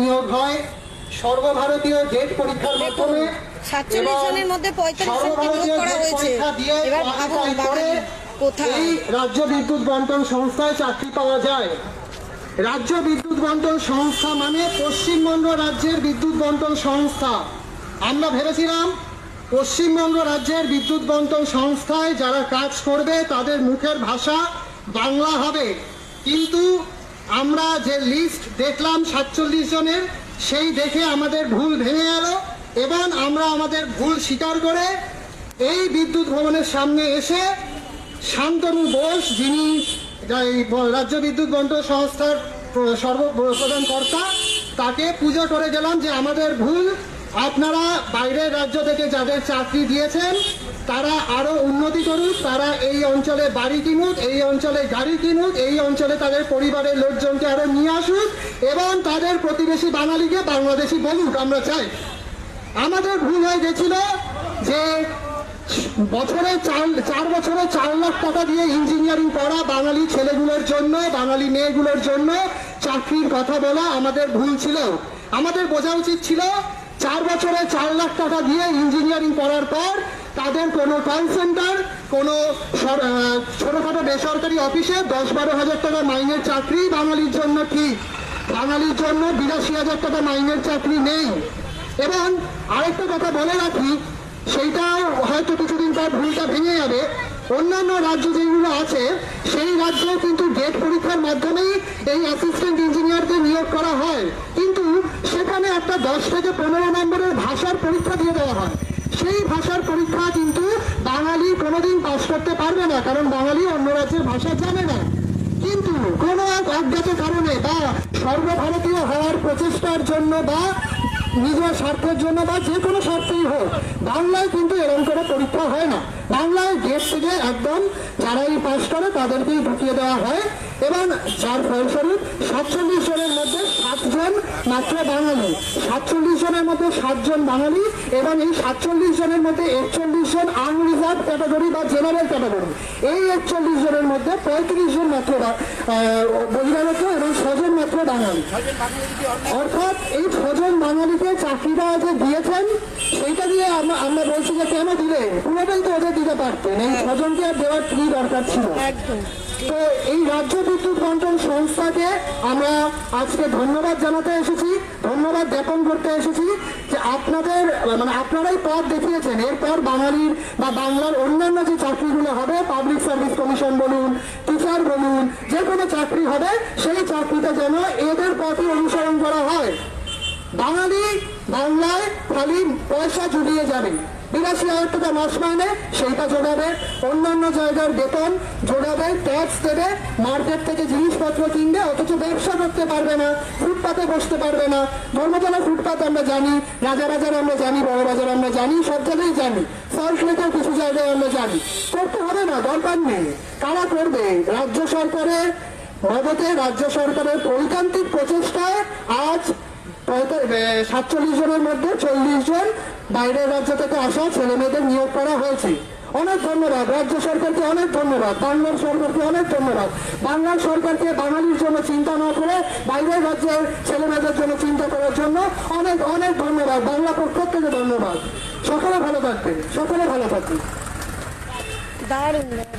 নিয়োগ হয় সর্বভারতীয় জেট পরীক্ষার মাধ্যমে 47 এবং জনের মধ্যে 45 জনকে নিয়োগ করা হয়েছে। এবার ভাবুন, বাঙালি কোথায়? এই রাজ্য বিদ্যুৎ বন্টন সংস্থায় চাকরি পাওয়া যায় রাজ্য বিদ্যুৎ বন্টন সংস্থা মানে পশ্চিমবঙ্গ রাজ্যের বিদ্যুৎ বন্টন সংস্থা আমরা ভেবেছিলাম পশ্চিমবঙ্গ রাজ্যের বিদ্যুৎ বন্টন সংস্থায় যারা কাজ করবে তাদের মুখের ভাষা বাংলা হবে কিন্তু আমরা যে লিস্ট দেখলাম সাতচল্লিশ জনের, সেই দেখে আমাদের ভুল ভেঙে গেল এবং আমরা আমাদের ভুল স্বীকার করে এই বিদ্যুৎ ভবনের সামনে এসে শান্তনু বোস, যিনি রাজ্য বিদ্যুৎ বন্টন সংস্থার প্র- সর্বপ্রধান কর্তা, তাকে পূজা করে গেলাম যে আমাদের ভুল, আপনারা বাইরের রাজ্য থেকে যাদের চাকরি দিয়েছেন তারা আরও উন্নতি করুক, তারা এই অঞ্চলে বাড়ি কিনুক, এই অঞ্চলে গাড়ি কিনুক, এই অঞ্চলে তাদের পরিবারের লোকজনকে আরও নিয়ে আসুক এবং তাদের প্রতিবেশী বাঙালিকে বাংলাদেশি বলুক, আমরা চাই। আমাদের ভুল হয়ে গেছিল যে বছরে চার চার বছরে চার লাখ টাকা দিয়ে ইঞ্জিনিয়ারিং করা বাঙালি ছেলেগুলোর জন্য, বাঙালি মেয়েগুলোর জন্য চাকরির কথা বলা আমাদের ভুল ছিল। আমাদের বোঝা উচিত ছিল, চার বছরে চার লাখ টাকা দিয়ে ইঞ্জিনিয়ারিং করার পর তাদের কোনো কল সেন্টার কোনো ছোটোখাটো বেসরকারি অফিসে দশ বারো হাজার টাকা মাইনের চাকরি, বাঙালির জন্য ঠিক বাঙালির জন্য বিরাশি হাজার টাকা মাইনের চাকরি নেই। এবং আরেকটা কথা বলে রাখি, সেইটা হয়তো কিছুদিন পর ভুলটা ভেঙে যাবে। অন্যান্য রাজ্য যেগুলো আছে, সেই রাজ্যেও কিন্তু গেট পরীক্ষার মাধ্যমেই এই অ্যাসিস্ট্যান্ট ইঞ্জিনিয়ারদের নিয়োগ করা হয়। কিন্তু সেখানে একটা দশ থেকে পনেরো নম্বরের ভাষার পরীক্ষা দিয়ে দেওয়া হয়। সেই ভাষার পরীক্ষা কিন্তু বাঙালি কোনোদিন পাশ করতে পারবে না, কারণ বাঙালি অন্য রাজ্যের ভাষা জানে না। কিন্তু কোনো এক অজ্ঞাত কারণে বা সর্বভারতীয় হওয়ার প্রচেষ্টার জন্য বা নিজের স্বার্থের জন্য বা যে কোনো স্বার্থেই হোক, বাংলায় কিন্তু এরকম করে পরীক্ষা হয় না। বাংলায় গেট থেকে একদম যারাই পাশ করে তাদেরকেই ঢুকিয়ে দেওয়া হয়। এবং যার ফলস্বরূপ সাতচল্লিশ জনের মধ্যে সাতজন মাত্র বাঙালি। সাতচল্লিশ জনের মধ্যে সাতজন বাঙালি এবং এই সাতচল্লিশ জনের মধ্যে একচল্লিশ জন আনরিজার্ভ ক্যাটাগরি বা জেনারেল ক্যাটাগরি। এই একচল্লিশ জনের মধ্যে পঁয়ত্রিশ জন মাত্র বহিরাগত এবং ছজন মাত্র বাঙালি। অর্থাৎ এই ছজন বাঙালিকে চাকরিটা যে দিয়েছেন সেইটা দিয়ে আমরা বলছি যে কেন দিলে? পুরোটাই তো ওদের দিতে পারতেন। এই ছজনকে আর দেওয়ার কি দরকার ছিল? একদম। তো এই রাজ্য বিদ্যুৎ বন্টন সংস্থাকে আমরা আজকে ধন্যবাদ জানাতে এসেছি। ধন্যবাদ জ্ঞাপন করতে এসেছি যে আপনাদের মানে আপনারাই পথ দেখিয়েছেন। এরপর বাঙালির বা বাংলার অন্যান্য যে চাকরিগুলো হবে পাবলিক সার্ভিস কমিশন বলুন টিচার বলুন, যে কোনো চাকরি হবে, সেই চাকরিটা যেন এদের পথই অনুসরণ করা হয়। বাঙালি বাংলায় খালি পয়সা জুড়িয়ে যাবে। বিরাশি হাজার মাস মাইনে সেইটা জোড়াবে, অন্যান্য জায়গার বেতন জোড়াবে ট্যাক্স দেবে মার্কেট থেকে জিনিসপত্র কিনবে, অথচ ব্যবসা করতে পারবে না, ফুটপাতে বসতে পারবে না। ধর্মতলা ফুটপাত আমরা জানি রাজারাজার আমরা জানি বড় বাজার আমরা জানি, সব জায়গায় জানি সল্টলেকের কিছু জায়গায় আমরা জানি। করতে হবে না, দরকার নেই। কারা করবে? রাজ্য সরকারের মদতে, রাজ্য সরকারের ঐকান্তিক প্রচেষ্টায় আজ সাতচল্লিশ জনের মধ্যে চল্লিশ জন বাইরের রাজ্য থেকে আসা ছেলে মেয়েদের নিয়োগ করা হয়েছে। অনেক ধন্যবাদ। রাজ্য সরকারকে অনেক ধন্যবাদ। বাংলার সরকারকে অনেক ধন্যবাদ। বাংলার সরকারকে বাঙালির জন্য চিন্তা না করে বাইরের রাজ্যের ছেলে মেয়েদের জন্য চিন্তা করার জন্য অনেক অনেক ধন্যবাদ। বাংলা পক্ষ থেকে ধন্যবাদ। সকলে ভালো থাকবেন। সকলে ভালো থাকবেন। দারুণ।